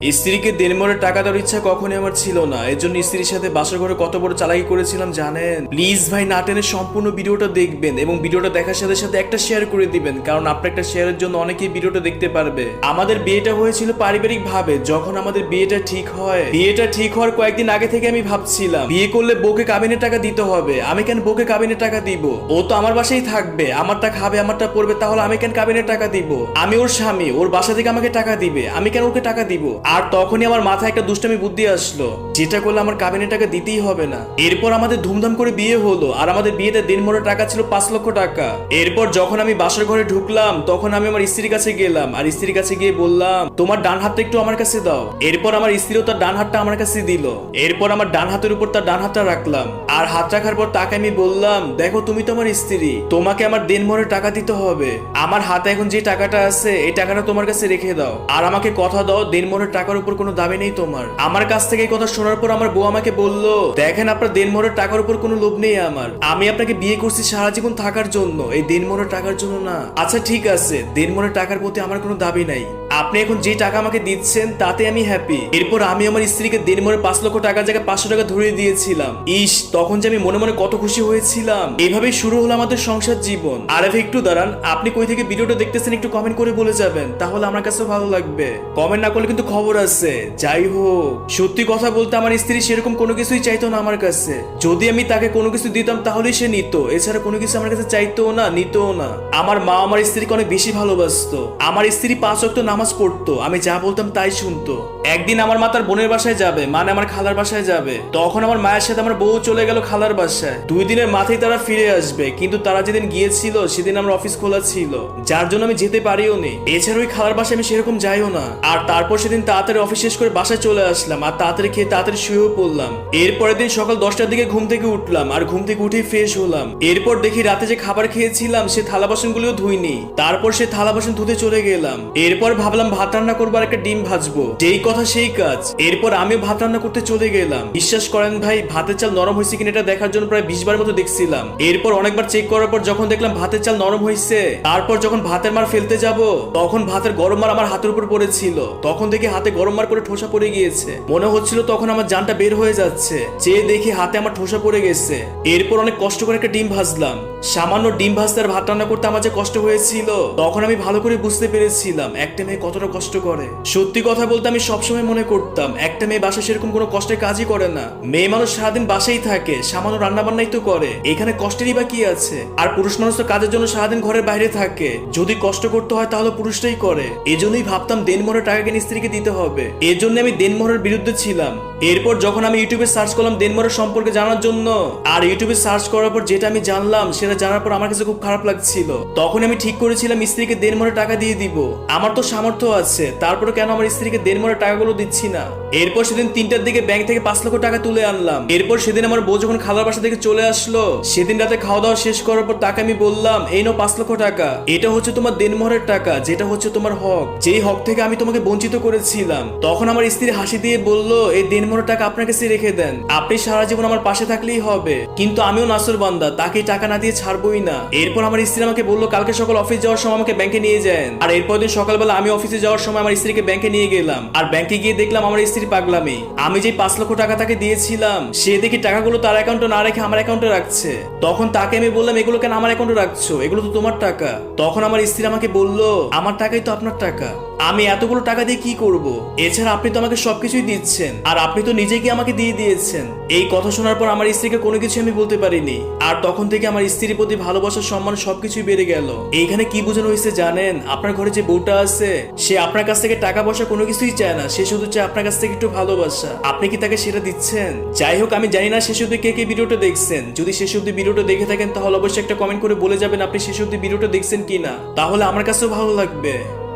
স্ত্রীকে দেনমরে টাকা দেওয়ার ইচ্ছা কখনই আমার ছিল না। এর জন্য স্ত্রীর সাথে বাসার ঘরে কত বড় চালাকি করেছিলাম জানেন? প্লিজ ভাই, না টেনে সম্পূর্ণ ভিডিওটা দেখবেন এবং ভিডিওটা দেখার সাথে সাথে একটা শেয়ার করে দিবেন, কারণ আপনার একটা শেয়ারের জন্য অনেকেই ভিডিওটা দেখতে পারবে। আমাদের বিয়েটা হয়েছিল পারিবারিক ভাবে যখন আমাদের বিয়েটা ঠিক হয়। বিয়েটা ঠিক হওয়ার কয়েকদিন আগে থেকে আমি ভাবছিলাম, বিয়ে করলে বউকে কাবিনের টাকা দিতে হবে। আমি কেন বউকে কাবিনের টাকা দিব? ও তো আমার বাসায় থাকবে, আমারটা খাবে, আমারটা পড়বে তাহলে আমি কেন কাবিনের টাকা দিব? আমি ওর স্বামী, ওর বাসা থেকে আমাকে টাকা দিবে, আমি কেন ওকে টাকা দিব? আর তখনই আমার মাথায় একটা দুষ্টামি বুদ্ধি আসলো। যেটা করলে আমার কাবিনের টাকা দিতেই হবে না। এরপর আমাদের ধুমধাম করে বিয়ে হলো আর আমাদের বিয়েতে দিনমরে টাকা ছিল পাঁচ লক্ষ টাকা। এরপর যখন আমি বাসার ঘরে ঢুকলাম, তখন আমি আমার স্ত্রীর কাছে গেলাম আর স্ত্রীর কাছে গিয়ে বললাম, তোমার ডান হাতটা একটু আমার কাছে দাও। এরপর আমার স্ত্রীও তার ডান হাতটা আমার কাছে দিল। এরপর আমার ডান হাতের উপর তার ডান হাতটা রাখলাম। আর হাত রাখার পর তাকে আমি বললাম, দেখো, তুমি তো আমার স্ত্রী। তোমাকে আমার দিন দিনমরে টাকা দিতে হবে। আমার হাতে এখন যে টাকাটা আছে, এই টাকাটা তোমার কাছে রেখে দাও। আর আমাকে কথা দাও দিন দিনমরের টাকার উপর কোনো দাবি নেই তোমার। আমার কাছ থেকে এই কথা শোনার পর আমার বউ আমাকে বলল, দেখেন আপনার দিনমরের টাকার উপর কোনো লোভ নেই আমার। আমি আপনাকে বিয়ে করছি সারা জীবন থাকার জন্য। এই দিনমরের টাকার জন্য না। আচ্ছা ঠিক আছে। দিনমরের টাকার প্রতি আমার কোনো দাবি নাই। আপনি এখন যে টাকা আমাকে দিচ্ছেন, তাতে আমি হ্যাপি এরপর আমি আমার স্ত্রীকে দিনমরে পাঁচ লক্ষ টাকার জায়গায় পাঁচশো টাকা ধরিয়ে দিয়েছিলাম। ইস, তখন যে আমি মনে মনে কত খুশি হয়েছিলাম। এভাবেই শুরু হলো আমাদের সংসার জীবন। আর একটু দাঁড়ান। আপনি কই থেকে ভিডিওটা দেখতেছেন একটু কমেন্ট করে বলে যাবেন। তাহলে আমার কাছে ভালো লাগবে। কমেন্ট না করলে কিন্তু খবর আছে। যাই হোক। সত্যি কথা বলতে আমার স্ত্রী সেরকম কোনো কিছুই চাইতো না আমার কাছে। যদি আমি তাকে কোনো কিছু দিতাম, তাহলেই সে নিত। এছাড়া কোনো কিছু আমার কাছে চাইতো না, নিতও না। আমার মা আমার স্ত্রীকে অনেক বেশি ভালোবাসতো। আমার স্ত্রী পাঁচ ওয়াক্ত নামাজ পড়তো আমি যা বলতাম তাই শুনতো। একদিন আমার মা তার বোনের বাসায় যাবে মানে আমার খালার বাসায় যাবে। তখন আমার মায়ের সাথে আমার বউ চলে গেল খালার বাসায়। দুই দিনের মাথায় তারা ফিরে আসবে, কিন্তু তারা যেদিন গিয়েছিল, সেদিন আমার অফিস খোলা ছিল। যার জন্য আমি যেতে পারিও নি। এছাড়া ওই খালার বাসায় আমি সেরকম যাইও না। আর তারপর সেদিন তাড়াতাড়ি অফিস শেষ করে বাসায় চলে আসলাম আর তাড়াতাড়ি খেয়ে তাড়াতাড়ি শুয়েও পড়লাম। এরপরের দিন সকাল দশটার দিকে ঘুম থেকে উঠলাম আর ঘুম থেকে উঠে ফ্রেশ হলাম। এরপর দেখি রাতে যে খাবার খেয়েছিলাম, সে থালা বাসন বাসনগুলোও ধুইনি। তারপর সে থালা বাসন ধুতে চলে গেলাম। এরপর ভাবলাম ভাত রান্না করব আর একটা ডিম ভাজবো। যেই কথা সেই কাজ। এরপর আমিও ভাত রান্না করতে চলে গেলাম। বিশ্বাস করেন ভাই, ভাতের চাল নরম হয়েছে কিনা এটা দেখার জন্য প্রায় বিশ বার মতো দেখছিলাম। এরপর অনেকবার চেক করার পর যখন দেখলাম ভাতের চাল নরম হয়েছে, তারপর যখন ভাতের মার ফেলতে যাব, তখন ভাতের গরম মার আমার হাতের উপর পড়েছিল। তখন দেখি হাতে গরম মার করে ঠোসা পড়ে গিয়েছে। মনে হচ্ছিল তখন আমার জানটা বের হয়ে যাচ্ছে। চেয়ে দেখি হাতে আমার ঠোসা পড়ে গেছে। এরপর অনেক কষ্ট করে একটা ডিম ভাজলাম। সামান্য ডিম ভাজতে আর ভাত রান্না করতে আমার যে কষ্ট হয়েছিল, তখন আমি ভালো করে বুঝতে পেরেছিলাম, একটা মেয়ে কতটা কষ্ট করে। সত্যি কথা বলতে আমি সবসময় মনে করতাম, একটা মেয়ে বাসা সেরকম কোনো কষ্টের কাজই করে না। মেয়ে মানুষ সারাদিন বাসাই থাকে, সামান্য রান্না বান্নাই তো করে। এখানে কষ্টেরই বা কি আছে? আর পুরুষ মানুষ তো কাজের জন্য সারাদিন ঘরের বাইরে থাকে। যদি কষ্ট করতে হয় তাহলে পুরুষটাই করে। এজন্যই ভাবতাম দেনমোহরের টাকা কিনে স্ত্রীকে দিতে হবে। এজন্য আমি দেনমোহরের বিরুদ্ধে ছিলাম। এরপর যখন আমি ইউটিউবে সার্চ করলাম দেনমোহরের সম্পর্কে জানার জন্য, আর ইউটিউবে সার্চ করার পর যেটা আমি জানলাম, সেটা জানার পর আমার কাছে খুব খারাপ লাগছিল। তখন আমি ঠিক করেছিলাম স্ত্রীকে দেনমোহরের টাকা দিয়ে দিব। আমার তো সামর্থ্য আছে তারপরে কেন আমার স্ত্রীকে দেনমোহরের টাকাগুলো দিচ্ছি না। এরপর সেদিন তিনটার দিকে ব্যাংক থেকে পাঁচ লক্ষ টাকা তুলে আনলাম। এরপর সেদিন আমার বউ যখন খালার বাসা থেকে চলে আসলো, সেদিন রাতে খাওয়া দাওয়া শেষ করার পর তাকে আমি বললাম, এই নাও পাঁচ লক্ষ টাকা। এটা হচ্ছে তোমার দেনমোহরের টাকা, যেটা হচ্ছে তোমার হক। যেই হক থেকে আমি তোমাকে বঞ্চিত করেছিলাম। তখন আমার স্ত্রী হাসি দিয়ে বলল, এই দেনমোহরের টাকা আপনার কাছে রেখে দেন। আপনি সারা জীবন আমার পাশে থাকলেই হবে। কিন্তু আমিও নাসর বান্দা তাকে টাকা না দিয়ে ছাড়বই না। এরপর আমার স্ত্রী আমাকে বলল, কালকে সকাল অফিস যাওয়ার সময় আমাকে ব্যাংকে নিয়ে যান। আর এরপর দিন সকালবেলা আমি অফিসে যাওয়ার সময় আমার স্ত্রীকে ব্যাংকে নিয়ে গেলাম। আর ব্যাংকে গিয়ে দেখলাম আমার স্ত্রী পাগলামি। আমি যে পাঁচ লক্ষ টাকা তাকে দিয়েছিলাম, সে দেখি টাকাগুলো তার অ্যাকাউন্টে না রেখে আমার অ্যাকাউন্টে রাখছে। তখন তাকে আমি বললাম এগুলো কেন আমার অ্যাকাউন্টে রাখছো, এগুলো তো তোমার টাকা। তখন আমার স্ত্রী আমাকে বলল, আমার টাকাই তো আপনার টাকা। আমি এতগুলো টাকা দিয়ে কি করব? এছাড়া আপনি তো আমাকে সবকিছুই দিচ্ছেন। আর আপনি তো নিজেই কি আমাকে দিয়ে দিয়েছেন। এই কথা শোনার পর আমার স্ত্রীকে কোনো কিছু আমি বলতে পারিনি। আর তখন থেকে আমার স্ত্রীর প্রতি ভালোবাসার সম্মান সবকিছুই বেড়ে গেল। এইখানে কি বোঝানো হয়েছে জানেন? আপনার ঘরে যে বউটা আছে, সে আপনার কাছ থেকে টাকা পয়সা কোনো কিছুই চায় না। সে শুধু চায় আপনার কাছ থেকে একটু ভালোবাসা। আপনি কি তাকে সেটা দিচ্ছেন? যাই হোক, আমি জানি না শেষ অব্দি কে কে ভিডিওটা দেখছেন। যদি শেষ অব্দি ভিডিওটা দেখে থাকেন, তাহলে অবশ্যই একটা কমেন্ট করে বলে যাবেন আপনি শেষ অব্দি ভিডিওটা দেখছেন কিনা। তাহলে আমার কাছেও ভালো লাগবে।